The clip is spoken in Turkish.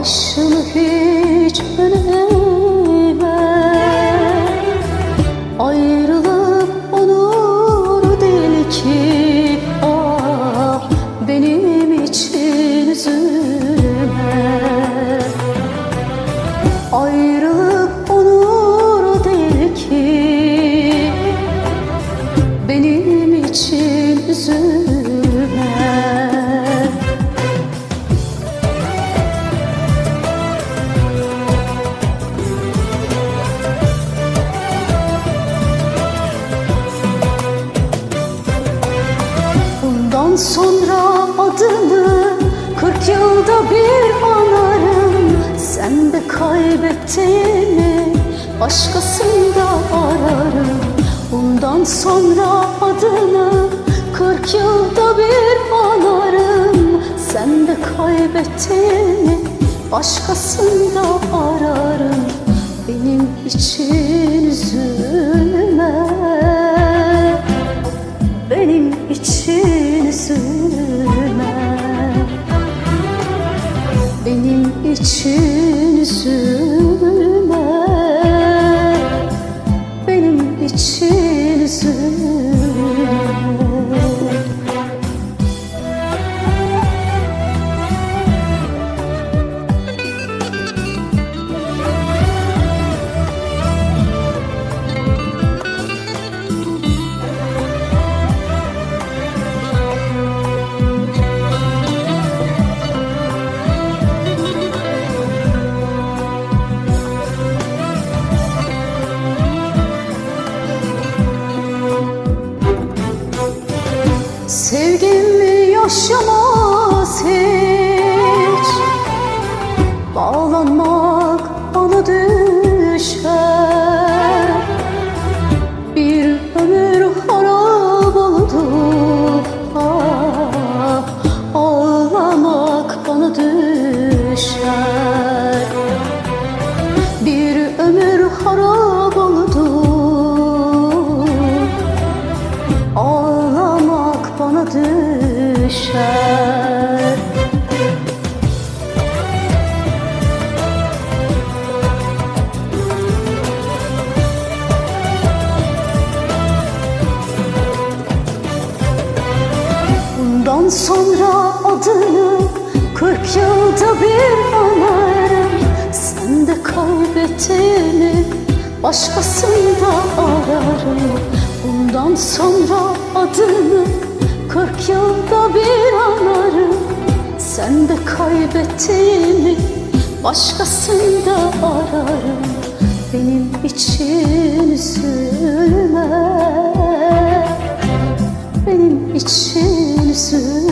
Başını hiç öne Bundan sonra adını Kırk yılda bir anarım. Sen de kaybettiğini Başkasında ararım. Bundan sonra adını Kırk yılda bir anarım. Sen de kaybettiğini Başkasında ararım. Benim için üzülme için üzülme düşer Bundan sonra adını Kırk yılda bir anarım. Sen de kaybettiğini Başkasında ararım. Bundan sonra adını Kırk yılda bir anarım. Sen de kaybettiğini Başkasında ararım. Benim için üzülme. Benim için üzülme